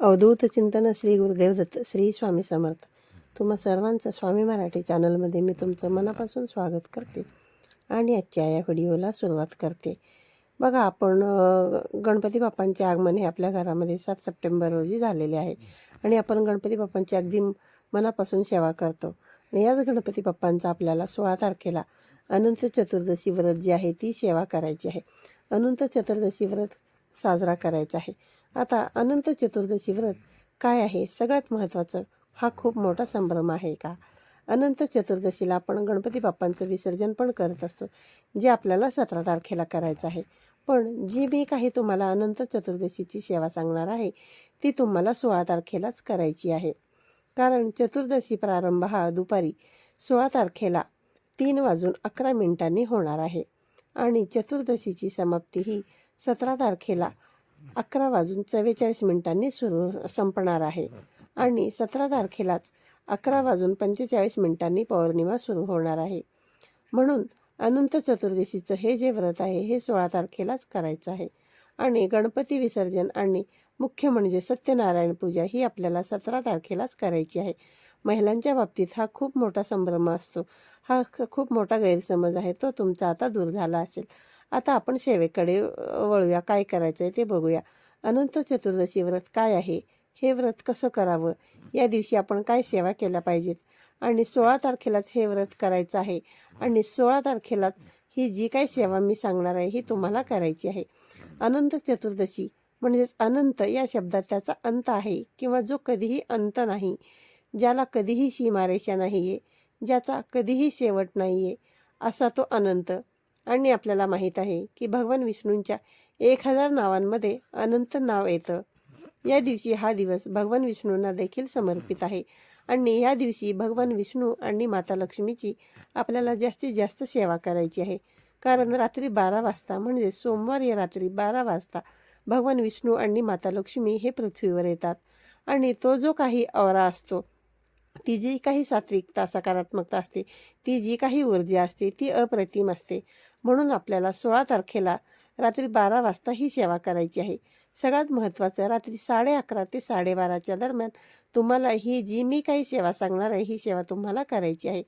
अवधूत चिंतन श्री गुरुदेव दत्त श्री स्वामी समर्थ. तुम्हा सर्वांचं स्वामी मराठी चॅनलमध्ये मी तुमचं मनापासून स्वागत करते आणि आजच्या या व्हिडिओला सुरुवात करते. बघा आपण गणपती बाप्पांचे आगमन हे आपल्या घरामध्ये सात सप्टेंबर रोजी झालेले आहे आणि आपण गणपती बाप्पांची अगदी मनापासून सेवा करतो. आणि याच गणपती बाप्पांचा आपल्याला सोळा तारखेला अनंत चतुर्दशी व्रत जी आहे ती सेवा करायची आहे. अनंत चतुर्दशी व्रत साजरा करायचा आहे. आता अनंत चतुर्दशी व्रत काय आहे? सगळ्यात महत्त्वाचं हा खूप मोठा संभ्रम आहे का? अनंत चतुर्दशीला आपण गणपती बाप्पांचं विसर्जन पण करत असतो जे आपल्याला सतरा तारखेला करायचं आहे. पण जी मी काही तुम्हाला अनंत चतुर्दशीची सेवा सांगणार आहे ती तुम्हाला सोळा तारखेलाच करायची आहे. कारण चतुर्दशी प्रारंभ हा दुपारी सोळा तारखेला तीन वाजून अकरा मिनिटांनी होणार आहे. आणि चतुर्दशीची समाप्ती ही सतरा तारखेला अकरा वाजून चव्वेचाळीस मिनिटांनी सुरू संपणार आहे. आणि सतरा तारखेलाच अकरा वाजून पंचेचाळीस मिनिटांनी पौर्णिमा सुरू होणार आहे. म्हणून अनंत चतुर्दशीचं हे जे व्रत आहे हे सोळा तारखेलाच करायचं आहे. आणि गणपती विसर्जन आणि मुख्य म्हणजे सत्यनारायण पूजा ही आपल्याला सतरा तारखेलाच करायची आहे. महिलांच्या बाबतीत हा खूप मोठा संभ्रम असतो. हा ख- खूप मोठा गैरसमज आहे तो तुमचा आता दूर झाला असेल. आता आपण सेवेकडे वळूया. काय करायचं आहे ते बघूया. अनंत चतुर्दशी व्रत काय आहे? हे व्रत कसं करावं? या दिवशी आपण काय सेवा केल्या पाहिजेत? आणि सोळा तारखेलाच हे व्रत करायचं आहे. आणि सोळा तारखेलाच ही जी काही सेवा मी सांगणार आहे ही तुम्हाला करायची आहे. अनंत चतुर्दशी म्हणजेच अनंत या शब्दात त्याचा अंत आहे किंवा जो कधीही अंत नाही ज्याला कधीही सीमारेषा नाही आहे ज्याचा कधीही शेवट नाही आहे असा तो अनंत. आणि आपल्याला माहीत आहे की भगवान विष्णूंच्या एक हजार नावांमध्ये अनंत नाव येतं. या दिवशी हा दिवस भगवान विष्णूंना देखील समर्पित आहे. आणि या दिवशी भगवान विष्णू आणि माता लक्ष्मीची आपल्याला जास्तीत जास्त सेवा करायची आहे. कारण रात्री बारा वाजता म्हणजे सोमवारी रात्री बारा वाजता भगवान विष्णू आणि माता लक्ष्मी हे पृथ्वीवर येतात. आणि तो जो काही औरा असतो ती जी काही सात्विकता सकारात्मकता असते ती जी काही ऊर्जा असते ती अप्रतिम असते. म्हणून आपल्याला सोळा तारखेला रात्री बारा वाजता ही सेवा करायची आहे. सगळ्यात महत्त्वाचं रात्री साडे अकरा ते साडेबाराच्या दरम्यान तुम्हाला ही जी मी काही सेवा सांगणार आहे ही सेवा तुम्हाला करायची आहे.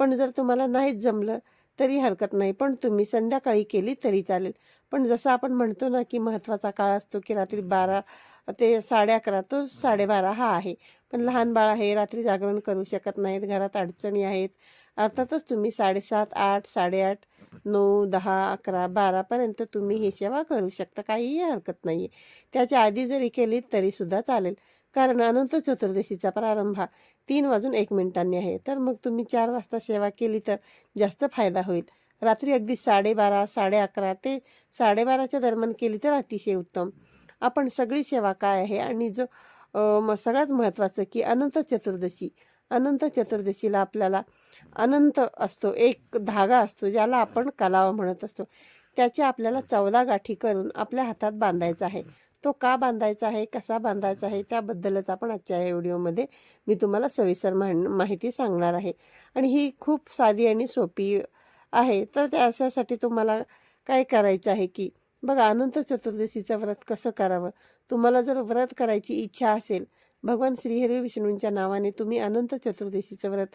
पण जर तुम्हाला नाहीच जमलं तरी हरकत नाही. पण तुम्ही संध्याकाळी केली तरी चालेल. पण जसं आपण म्हणतो ना की महत्त्वाचा काळ असतो की रात्री बारा ते साडे अकरा तो साडेबारा हा आहे. पण लहान बाळ आहे रात्री जागरण करू शकत नाहीत घरात अडचणी आहेत. अर्थातच तुम्ही साडेसात आठ साडेआठ नऊ दहा अकरा बारापर्यंत तुम्ही ही सेवा करू शकता. काहीही हरकत नाही आहे त्याच्या आधी जरी केली तरीसुद्धा चालेल. कारण अनंत चतुर्दशीचा प्रारंभ हा तीन वाजून एक मिनिटांनी आहे. तर मग तुम्ही चार वाजता सेवा केली तर जास्त फायदा होईल. रात्री अगदी साडेबारा साडे अकरा ते साडेबाराच्या दरम्यान केली तर अतिशय उत्तम. आपण सगळी सेवा काय आहे? आणि जो म सगळ्यात महत्त्वाचं की अनंत चतुर्दशी अनंत चतुर्दशीला आपल्याला अनंत असतो एक धागा असतो ज्याला आपण कलावा म्हणत असतो. त्याच्या आपल्याला चौदा गाठी करून आपल्या हातात बांधायचा आहे. तो का बांधायचा आहे कसा बांधायचा आहे त्याबद्दलच आपण आजच्या या व्हिडिओमध्ये मी तुम्हाला सविस्तर मान माहिती सांगणार आहे. आणि ही खूप साधी आणि सोपी आहे. तर त्यासाठी तुम्हाला काय करायचं आहे की बघा अनंत चतुर्दशीचं व्रत कसं करावं? तुम्हाला जर व्रत करायची इच्छा असेल भगवान श्रीहरी विष्णूंच्या नावाने तुम्ही अनंत चतुर्दशीचं व्रत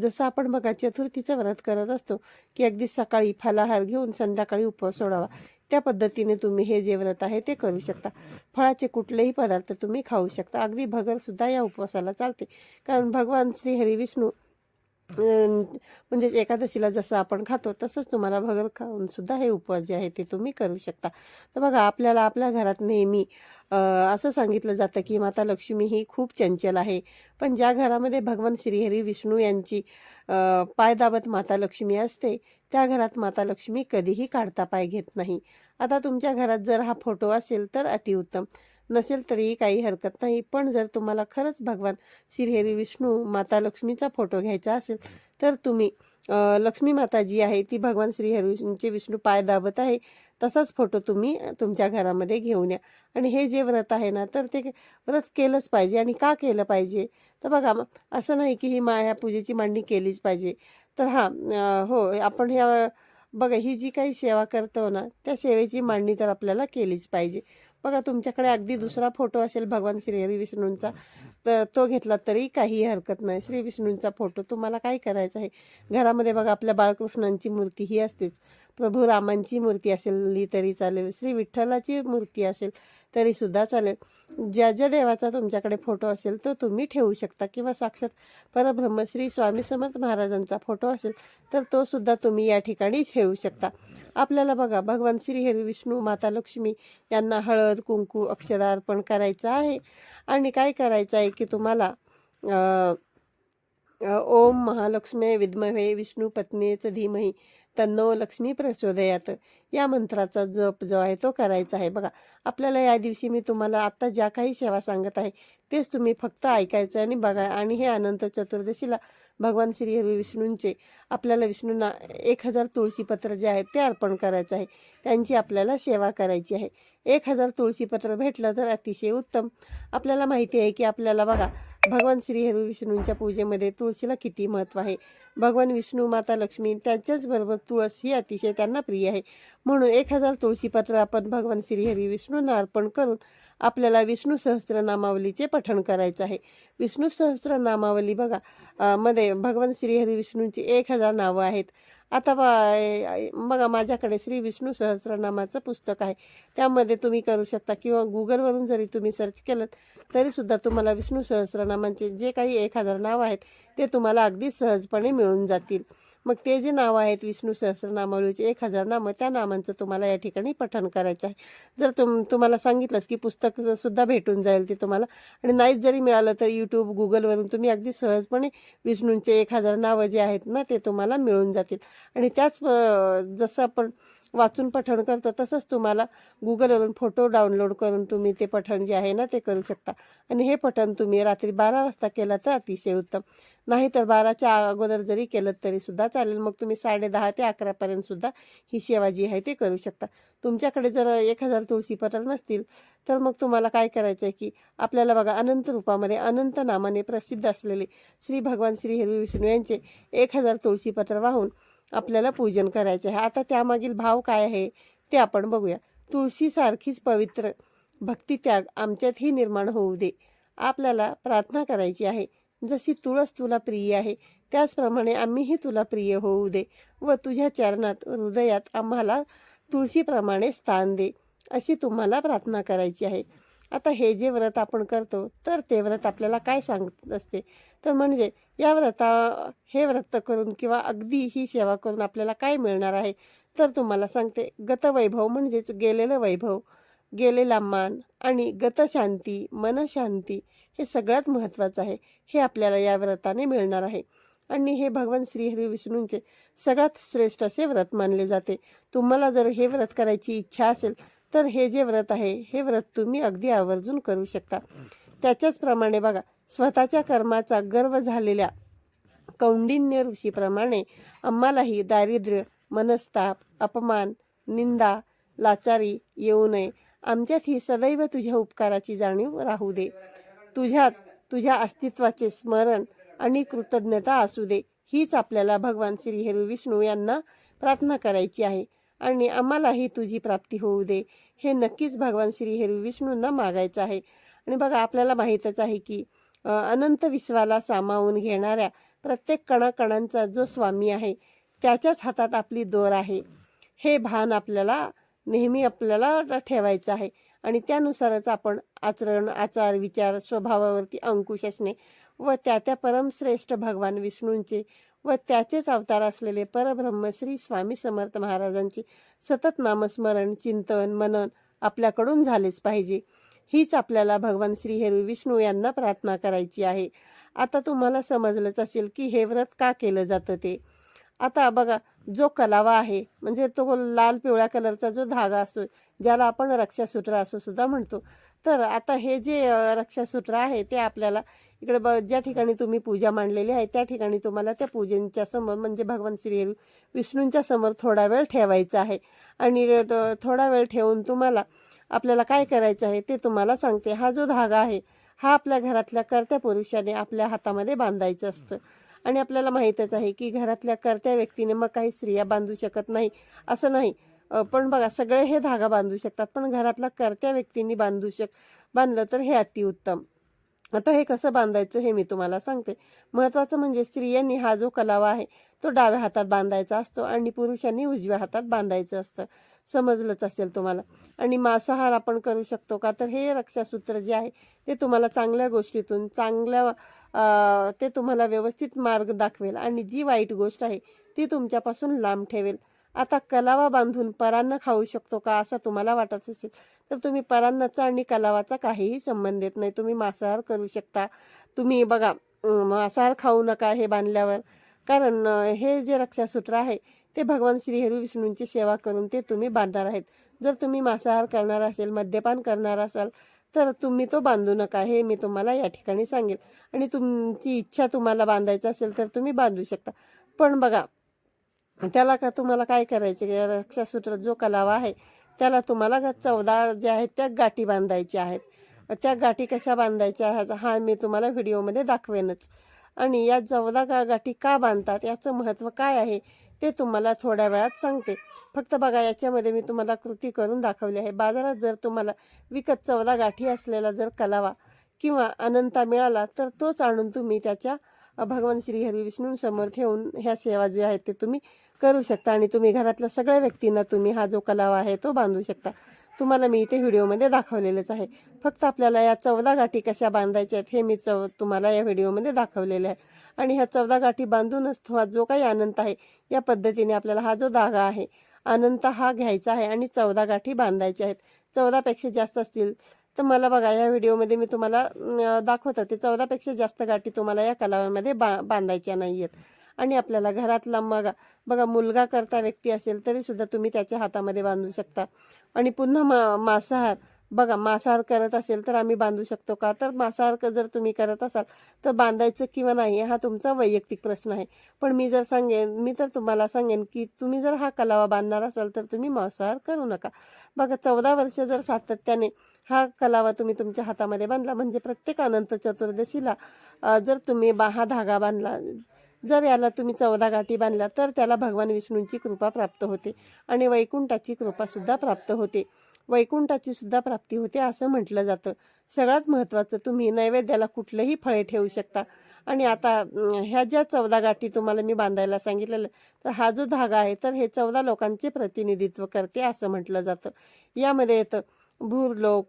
जसं आपण बघा चतुर्थीचं व्रत करत असतो की अगदी सकाळी फलाहार घेऊन संध्याकाळी उपवास सोडावा. त्या पद्धतीने तुम्ही हे जे व्रत आहे ते करू शकता. फळाचे कुठलेही पदार्थ तुम्ही खाऊ शकता. अगदी भगरसुद्धा या उपवासाला चालते. कारण भगवान श्रीहरी विष्णू म्हणजेच एकादशीला जसं आपण खातो तसंच तुम्हाला भगर खाऊन सुद्धा हे उपवास जे आहे ते तुम्ही करू शकता. तर बघा आपल्याला आपल्या घरात नेहमी असं सांगितलं जातं की माता लक्ष्मी ही खूप चंचल आहे. पण ज्या घरामध्ये भगवान श्रीहरी विष्णू यांची पायदाबत पाय दाबत माता लक्ष्मी असते त्या घरात माता लक्ष्मी कधीही काढता पाय घेत नाही. आता तुमच्या घरात जर हा फोटो असेल तर अतिउत्तम. नसेल तरीही काही हरकत नाही. पण जर तुम्हाला खरंच भगवान श्रीहरी विष्णू माता लक्ष्मीचा फोटो घ्यायचा असेल तर तुम्ही लक्ष्मी माता जी आहे ती भगवान श्रीहरीचे विष्णू पाय दाबत आहे तसाच फोटो तुम्ही तुमच्या घरामध्ये घेऊन या. आणि हे जे व्रत आहे ना तर ते व्रत केलंच पाहिजे आणि का केलं पाहिजे? तर बघा असं नाही की ही मा ह्या पूजेची मांडणी केलीच पाहिजे. तर हां हो आपण ह्या बघा ही जी काही सेवा करतो ना त्या सेवेची मांडणी तर आपल्याला केलीच पाहिजे. बघा तुमच्याकडे अगदी दुसरा फोटो असेल भगवान श्री हरी विष्णूंचा तर तो घेतला तरी काही हरकत नाही. श्री विष्णूंचा फोटो तुम्हाला काय करायचं आहे? घरामध्ये बघा आपल्या बाळकृष्णांची मूर्ती ही असतेच. प्रभू रामांची मूर्ती असेल तरी चालेल श्री विठ्ठलाची मूर्ती असेल तरीसुद्धा चालेल. ज्या ज्या देवाचा तुमच्याकडे फोटो असेल तो तुम्ही ठेवू शकता किंवा साक्षात परब्रह्मश्री स्वामी समर्थ महाराजांचा फोटो असेल तर तो सुद्धा तुम्ही या ठिकाणी ठेवू शकता. आपल्याला बघा भगवान श्री हरी विष्णू माता लक्ष्मी यांना हळद कुंकू अक्षरा अर्पण करायचं आहे. आणि काय करायचं आहे की तुम्हाला ओम महालक्ष्मी विद्महे विष्णू पत्नीच धीमही तन्नो लक्ष्मी प्रचोदयात या मंत्राचा जप जो आहे तो करायचा आहे. बघा आपल्याला या दिवशी मी तुम्हाला आत्ता ज्या काही सेवा सांगत आहे तेच तुम्ही फक्त ऐकायचं आणि बघा. आणि हे अनंत चतुर्दशीला भगवान श्री हरी विष्णूंचे आपल्याला विष्णूंना एक हजार तुळशीपत्र जे आहेत ते अर्पण करायचं आहे. त्यांची आपल्याला सेवा करायची आहे. एक हजार तुळशीपत्र भेटलं तर अतिशय उत्तम. आपल्याला माहिती आहे की आपल्याला बघा भगवान श्री हरी विष्णूंच्या पूजेमध्ये तुळशीला किती महत्त्व आहे? भगवान विष्णू माता लक्ष्मी त्यांच्याचबरोबर तुळस ही अतिशय त्यांना प्रिय आहे. म्हणून एक हजार तुळशीपत्र आपण भगवान श्री हरी विष्णूंना अर्पण करून आपल्याला विष्णू सहस्त्रनामावलीचे पठण करायचं आहे. विष्णू सहस्त्रनामावली बघा मध्ये भगवान श्रीहरी विष्णूंची एक हजार नावं आहेत. आता बा- बघा माझ्याकडे श्री विष्णू सहस्रनामाचं पुस्तक आहे. त्यामध्ये तुम्ही करू शकता किंवा गुगलवरून जरी तुम्ही सर्च केलं तरीसुद्धा तुम्हाला विष्णू सहस्रनामांचे जे काही एक हजार नाव आहेत ते तुम्हाला अगदी सहजपणे मिळून जातील. मग ते जे नाव आहेत विष्णू सहस्रनामावलीचे एक हजार नामं त्या नामांचं तुम्हाला या ठिकाणी पठण करायचं आहे. जर तुम तुम्हाला सांगितलंच की पुस्तक सुद्धा भेटून जाईल ते तुम्हाला. आणि नाहीच जरी मिळालं तर यूट्यूब गुगलवरून तुम्ही अगदी सहजपणे विष्णूंचे एक हजार नावं जे आहेत ना ते तुम्हाला मिळून जातील. आणि त्याच जसं आपण वाचून पठण करतो तसंच तुम्हाला गुगलवरून फोटो डाउनलोड करून तुम्ही ते पठण जे आहे ना ते करू शकता. आणि हे पठण तुम्ही रात्री बारा वाजता केलं तर अतिशय उत्तम. नाहीतर बाराच्या अगोदर जरी केलं तरी सुद्धा चालेल. मग तुम्ही साडे दहा ते अकरापर्यंत सुद्धा ही सेवा जी आहे ते करू शकता. तुमच्याकडे जर एक हजार तुळशीपत्र नसतील तर मग तुम्हाला काय करायचं आहे की आपल्याला बघा अनंत रूपामध्ये अनंत नामाने प्रसिद्ध असलेले श्री भगवान श्री हरी विष्णू यांचे एक हजार तुळशीपत्र वाहून आपल्याला पूजन करायचे आहे. आता त्यामागील भाव काय आहे ते आपण बघूया. तुळशीसारखीच पवित्र भक्तित्याग आमच्यातही निर्माण होऊ दे. आपल्याला प्रार्थना करायची आहे. जशी तुळस तुला प्रिय आहे त्याचप्रमाणे आम्हीही तुला प्रिय होऊ दे व तुझ्या चरणात हृदयात आम्हाला तुळशीप्रमाणे स्थान दे अशी तुम्हाला प्रार्थना करायची आहे. आता हे जे व्रत आपण करतो तर ते व्रत आपल्याला काय सांगत असते? तर म्हणजे या व्रता हे व्रत करून किंवा अगदी ही सेवा करून आपल्याला काय मिळणार आहे? तर तुम्हाला सांगते गतवैभव म्हणजेच गेलेलं वैभव. गेलेला मान आणि गतशांती मनशांती हे सगळ्यात महत्त्वाचं आहे हे आपल्याला या व्रताने मिळणार आहे. आणि हे भगवान श्रीहरी विष्णूंचे सगळ्यात श्रेष्ठ असे व्रत मानले जाते. तुम्हाला जर हे व्रत करायची इच्छा असेल तर हे जे व्रत आहे हे व्रत तुम्ही अगदी आवर्जून करू शकता. त्याच्याचप्रमाणे बघा स्वतःच्या कर्माचा गर्व झालेल्या कौंडिन्य ऋषीप्रमाणे आम्हालाही दारिद्र्य मनस्ताप अपमान निंदा लाचारी येऊ नये. आमच्यात ही सदैव तुझ्या उपकाराची जाणीव राहू दे. तुझ्यात तुझ्या अस्तित्वाचे स्मरण आणि कृतज्ञता असू दे. हीच आपल्याला भगवान श्री हेरू विष्णू यांना प्रार्थना करायची आहे आणि आम्हालाही तुझी प्राप्ती होऊ दे. हे नक्कीच भगवान श्री हेरू विष्णूंना मागायचं आहे. आणि बघा आपल्याला माहीतच आहे की अनंत विश्वाला सामावून घेणाऱ्या प्रत्येक कणाकणांचा जो स्वामी आहे त्याच्याच हातात आपली दोर आहे. हे भान आपल्याला नेहमी आपल्याला ठेवायचं आहे. आणि त्यानुसारच आपण आचरण आचार विचार स्वभावावरती अंकुश असणे व त्या त्या परमश्रेष्ठ भगवान विष्णूंचे व त्याचेच अवतार असलेले परब्रह्म श्री स्वामी समर्थ महाराजांचे सतत नामस्मरण चिंतन मनन आपल्याकडून झालेच पाहिजे. हीच आपल्याला भगवान श्री हेरू विष्णू यांना प्रार्थना करायची आहे. आता तुम्हाला समजलंच असेल की हे व्रत का केलं जातं ते. आता बघा जो कलावा आहे म्हणजे तो लाल पिवळ्या कलरचा जो धागा असतो ज्याला आपण रक्षासूत्र असं सुद्धा म्हणतो. तर आता हे जे रक्षासूत्र आहे ते आपल्याला इकडे ब ज्या ठिकाणी तुम्ही पूजा मांडलेली आहे त्या ठिकाणी तुम्हाला त्या पूजेंच्या समोर म्हणजे भगवान श्री विष्णूंच्या समोर थोडा वेळ ठेवायचा आहे. आणि थोडा वेळ ठेवून तुम्हाला आपल्याला काय करायचं आहे ते तुम्हाला सांगते. हा जो धागा आहे हा आपल्या घरातल्या कर्त्या पुरुषाने आपल्या हातामध्ये बांधायचं असतं. आणि आपल्याला माहीतच आहे की घरातल्या कर्त्या व्यक्तीने मग काही स्त्रिया बांधू शकत नाही असं नाही. पण बघा सगळे हे धागा बांधू शकतात पण घरातला करत्या व्यक्तींनी बांधू शक बांधलं तर हे अतिउत्तम. आता हे कसं बांधायचं हे मी तुम्हाला सांगते. महत्त्वाचं म्हणजे स्त्रियांनी हा जो कलावा आहे तो डाव्या हातात बांधायचा असतो आणि पुरुषांनी उजव्या हातात बांधायचं असतं. समजलंच असेल तुम्हाला. आणि मांसाहार आपण करू शकतो का? तर हे रक्षासूत्र जे आहे ते तुम्हाला चांगल्या गोष्टीतून चांगल्या ते तुम्हाला व्यवस्थित मार्ग दाखवेल आणि जी वाईट गोष्ट आहे ती तुमच्यापासून लांब ठेवेल. आता कलावा बांधून परान्न खाऊ शकतो का असं तुम्हाला वाटत असेल तर तुम्ही परान्नाचा आणि कलावाचा काहीही संबंध येत नाही. तुम्ही मांसाहार करू शकता. तुम्ही बघा मांसाहार खाऊ नका हे बांधल्यावर. कारण हे जे रक्षासूत्र आहे ते भगवान श्रीहरी विष्णूंची सेवा करून ते तुम्ही बांधणार आहेत. जर तुम्ही मांसाहार करणार असेल मद्यपान करणार असाल तर तुम्ही तो बांधू नका हे मी तुम्हाला या ठिकाणी सांगेल आणि तुमची इच्छा तुम्हाला बांधायची असेल तर तुम्ही बांधू शकता. पण बघा त्याला का तुम्हाला काय करायचे? रक्षासूत्र जो कलावा आहे त्याला तुम्हाला का चौदा ज्या आहेत त्या गाठी बांधायच्या आहेत. त्या गाठी कशा बांधायच्या? हा मी तुम्हाला व्हिडिओमध्ये दाखवेनच. आणि या चौदा गा गाठी का बांधतात? याचं महत्त्व काय आहे? ते तुम्हाला थोड्या वेळात सांगते. फक्त बघा याच्यामध्ये मी तुम्हाला कृती करून दाखवली आहे. बाजारात जर तुम्हाला विकत चौदा गाठी असलेला जर कलावा किंवा अनंता मिळाला तर तोच आणून तुम्ही त्याच्या भगवान श्री हरी विष्णूंसमोर ठेवून ह्या सेवा ज्या आहेत ते तुम्ही करू शकता. आणि तुम्ही घरातल्या सगळ्या व्यक्तींना तुम्ही हा जो कलावा आहे तो बांधू शकता. तुम्हाला मी इथे व्हिडिओमध्ये दाखवलेलंच आहे. फक्त आपल्याला या चौदा गाठी कशा बांधायच्या आहेत हे मी चव तुम्हाला या व्हिडिओमध्ये दाखवलेलं आहे. आणि ह्या चौदा गाठी बांधूनच तो हा जो काही अनंत आहे या पद्धतीने आपल्याला हा जो धागा आहे अनंत हा घ्यायचा आहे आणि चौदा गाठी बांधायच्या आहेत. चौदापेक्षा जास्त असतील तर मला बघा या व्हिडिओमध्ये मी तुम्हाला दाखवत होते चौदापेक्षा जास्त गाठी तुम्हाला या कलाव्यामध्ये बा बांधायच्या नाही आहेत आणि आपल्याला घरातला मग बघा मुलगा करता व्यक्ती असेल तरीसुद्धा तुम्ही त्याच्या हातामध्ये बांधू शकता. आणि पुन्हा मा मांसाहार. बघा मांसाहार करत असेल तर आम्ही बांधू शकतो का? तर मांसाहार जर तुम्ही करत असाल तर बांधायचं किंवा नाही हा तुमचा वैयक्तिक प्रश्न आहे. पण मी जर सांगेन मी तर तुम्हाला सांगेन की तुम्ही जर हा कलावा बांधणार असाल तर तुम्ही मांसाहार करू नका. बघा चौदा वर्ष जर सातत्याने हा कलावा तुम्ही तुमच्या हातामध्ये बांधला म्हणजे प्रत्येक अनंत चतुर्दशीला जर तुम्ही बा हा धागा बांधला जर याला तुम्ही चौदा गाठी बांधल्या तर त्याला भगवान विष्णूंची कृपा प्राप्त होते आणि वैकुंठाची कृपासुद्धा प्राप्त होते. वैकुंठाची सुद्धा प्राप्ती होते असं म्हटलं जातं. सगळ्यात महत्त्वाचं तुम्ही नैवेद्याला कुठलंही फळे ठेवू शकता. आणि आता ह्या ज्या चौदा गाठी तुम्हाला मी बांधायला सांगितलेलं तर हा जो धागा आहे तर हे चौदा लोकांचे प्रतिनिधित्व करते असं म्हटलं जातं. यामध्ये येतं भूरलोक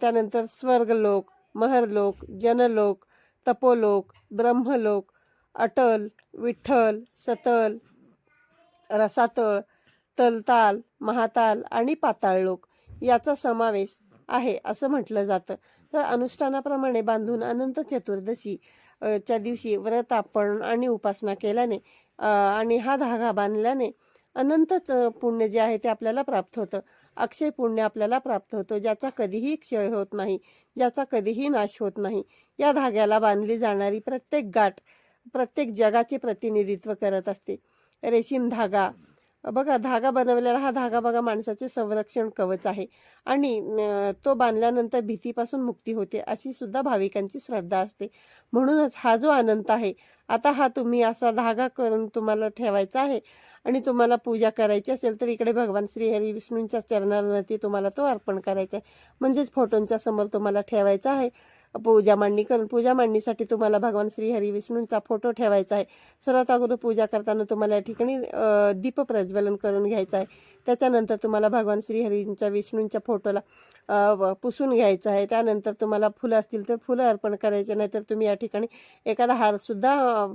त्यानंतर स्वर्गलोक महरलोक जनलोक तपोलोक ब्रह्मलोक अटल विठ्ठल सतल रसातळ तलताल महाताल आणि पाताळलोक याचा समावेश आहे असं म्हटलं जातं. तर अनुष्ठानाप्रमाणे बांधून अनंत चतुर्दशी च्या दिवशी व्रत आपण आणि उपासना केल्याने आणि हा धागा बांधल्याने अनंतच पुण्य जे आहे ते आपल्याला प्राप्त होतं. अक्षय पुण्य आपल्याला प्राप्त होतो ज्याचा कधीही क्षय होत नाही ज्याचा कधीही नाश होत नाही. या धाग्याला बांधली जाणारी प्रत्येक गाठ प्रत्येक जगाचे प्रतिनिधित्व करत असते. रेशीम धागा बघा धागा बनवलेला हा धागा बघा माणसाचे संरक्षण कवच आहे. आणि तो बांधल्यानंतर भीतीपासून मुक्ती होते अशी सुद्धा भाविकांची श्रद्धा असते. म्हणूनच हा जो अनंत आहे आता हा तुम्ही असा धागा करून तुम्हाला ठेवायचा आहे. आणि तुम्हाला पूजा करायची असेल तर इकडे भगवान श्रीहरी विष्णूंच्या चरणावरती तुम्हाला तो अर्पण करायचा आहे. म्हणजेच फोटोंच्या समोर तुम्हाला ठेवायचा आहे. पूजा मांडणी करून पूजा मांडणीसाठी तुम्हाला भगवान श्री हरी विष्णूंचा फोटो ठेवायचा आहे. सर्वात अगोदर पूजा करताना तुम्हाला या ठिकाणी दीप प्रज्वलन करून घ्यायचं आहे. त्याच्यानंतर तुम्हाला भगवान श्रीहरींच्या विष्णूंच्या फोटोला व- पुसून घ्यायचं आहे. त्यानंतर तुम्हाला फुलं असतील तर फुलं अर्पण करायचे नाही तर तुम्ही या ठिकाणी एखादा हारसुद्धा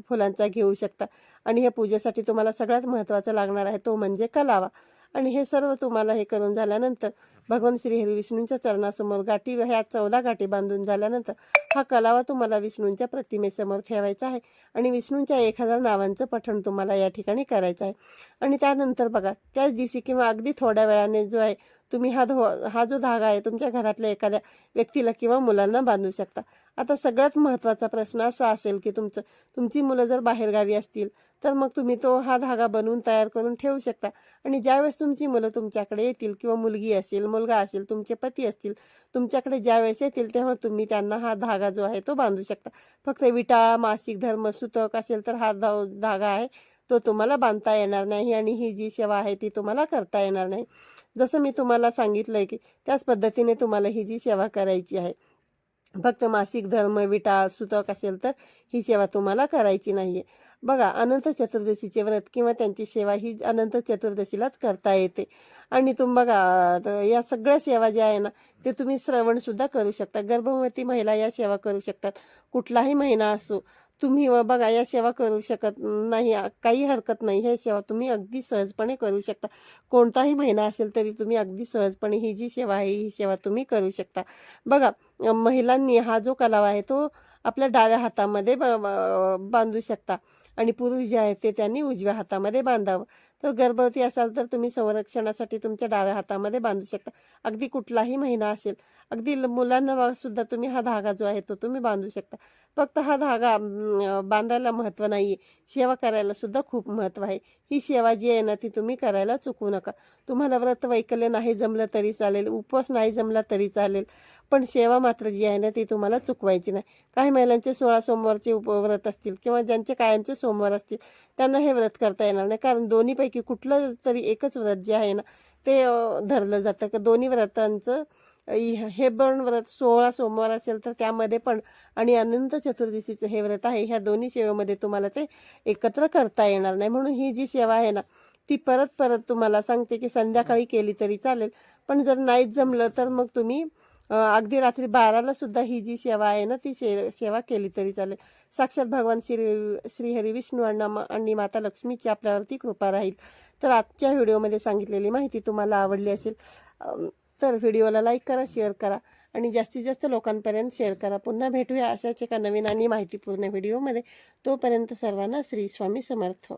फुलांचा घेऊ शकता. आणि ह्या पूजेसाठी तुम्हाला सगळ्यात महत्त्वाचं लागणार आहे तो म्हणजे कलावा. आणि हे सर्व तुम्हाला हे करून झाल्यानंतर भगवान श्री हरी विष्णूंच्या चरणासमोर गाठी ह्या चौदा गाठी बांधून झाल्यानंतर हा कलावा तुम्हाला विष्णूंच्या प्रतिमेसमोर ठेवायचा आहे. आणि विष्णूंच्या एक हजार नावांचं पठण तुम्हाला या ठिकाणी करायचं आहे. आणि त्यानंतर बघा त्याच दिवशी किंवा अगदी थोड्या वेळाने जो आहे तुम्ही हा धो हा जो धागा आहे तुमच्या घरातल्या एखाद्या व्यक्तीला किंवा मुलांना बांधू शकता. आता सगळ्यात महत्त्वाचा प्रश्न असा असेल की तुमचं तुमची मुलं जर बाहेरगावी असतील तर मग तुम्ही तो हा धागा बनवून तयार करून ठेवू शकता. आणि ज्यावेळेस तुमची मुलं तुमच्याकडे येतील किंवा मुलगी असेल मुलगा असेल तुमचे पती असतील तुमच्याकडे ज्यावेळेस येतील तेव्हा तुम्ही त्यांना हा धागा जो आहे तो बांधू शकता. फक्त विटाळा मासिक धर्म सुतक असेल तर हा धा धागा आहे तो तुम्हाला बांधता येणार नाही आणि ही जी सेवा आहे ती तुम्हाला करता येणार नाही. जसं मी तुम्हाला सांगितलं आहे की त्याच पद्धतीने तुम्हाला ही जी सेवा करायची आहे फक्त मासिक धर्म विटाळ सुतक असेल तर ही सेवा तुम्हाला करायची नाही आहे बघा अनंत चतुर्दशीचे व्रत किंवा त्यांची सेवा ही अनंत चतुर्दशीलाच करता येते. आणि तुम बघा या सगळ्या सेवा ज्या आहे ना ते तुम्ही श्रवणसुद्धा करू शकता. गर्भवती महिला या सेवा करू शकतात. कुठलाही महिना असो तुम्ही व बघा या सेवा करू शकत नाही काही हरकत नाही. ह्या सेवा तुम्ही अगदी सहजपणे करू शकता. कोणताही महिना असेल तरी तुम्ही अगदी सहजपणे ही जी सेवा आहे ही सेवा तुम्ही करू शकता. बघा महिलांनी हा जो कलाव आहे तो आपल्या डाव्या हातामध्ये ब- बांधू शकता. आणि पुरुष जे आहेत ते त्यांनी उजव्या हातामध्ये बांधावं. तर गर्भवती असाल तर तुम्ही संरक्षणासाठी तुमच्या डाव्या हातामध्ये बांधू शकता. अगदी कुठलाही महिना असेल अगदी ल- मुलांना सुद्धा तुम्ही हा धागा जो आहे तो तुम्ही बांधू शकता. फक्त हा धागा बांधायला महत्त्व नाही आहे सेवा करायला सुद्धा खूप महत्त्व आहे. ही सेवा जी आहे ना ती तुम्ही करायला चुकू नका. तुम्हाला व्रत वैकल्य नाही जमलं तरी चालेल उपवास नाही जमला तरी चालेल पण सेवा मात्र जी आहे ना ती तुम्हाला चुकवायची नाही. काही महिलांचे सोळा सोमवारचे उपव्रत असतील किंवा ज्यांचे कायमचे सोमवार असतील त्यांना हे व्रत करता येणार नाही. कारण दोन्ही दोन्हीपैकी कुठलं तरी एकच व्रत जे आहे ना ते धरलं जातं. का दोन्ही व्रतांचं हे पण व्रत सोळा सोमवार असेल तर त्यामध्ये पण आणि अनंत चतुर्दशीचं हे व्रत आहे ह्या दोन्ही सेवेमध्ये तुम्हाला ते एकत्र करता येणार नाही. म्हणून ही जी सेवा आहे ना ती परत परत तुम्हाला सांगते की संध्याकाळी केली तरी चालेल. पण जर नाहीच जमलं तर मग तुम्ही अगदी रात्री बाराला सुद्धा ही जी सेवा आहे ना ती से सेवा केली तरी चालेल. साक्षात भगवान श्री श्रीहरी विष्णू अण्णा आणि माता लक्ष्मीची आपल्यावरती कृपा राहील. तर आजच्या व्हिडिओमध्ये सांगितलेली माहिती तुम्हाला आवडली असेल तर व्हिडिओला लाईक करा शेअर करा आणि जास्तीत जास्त लोकांपर्यंत शेअर करा. पुन्हा भेटूया अशाच एका नवीन आणि माहितीपूर्ण व्हिडिओमध्ये. तोपर्यंत सर्वांना श्री स्वामी समर्थ.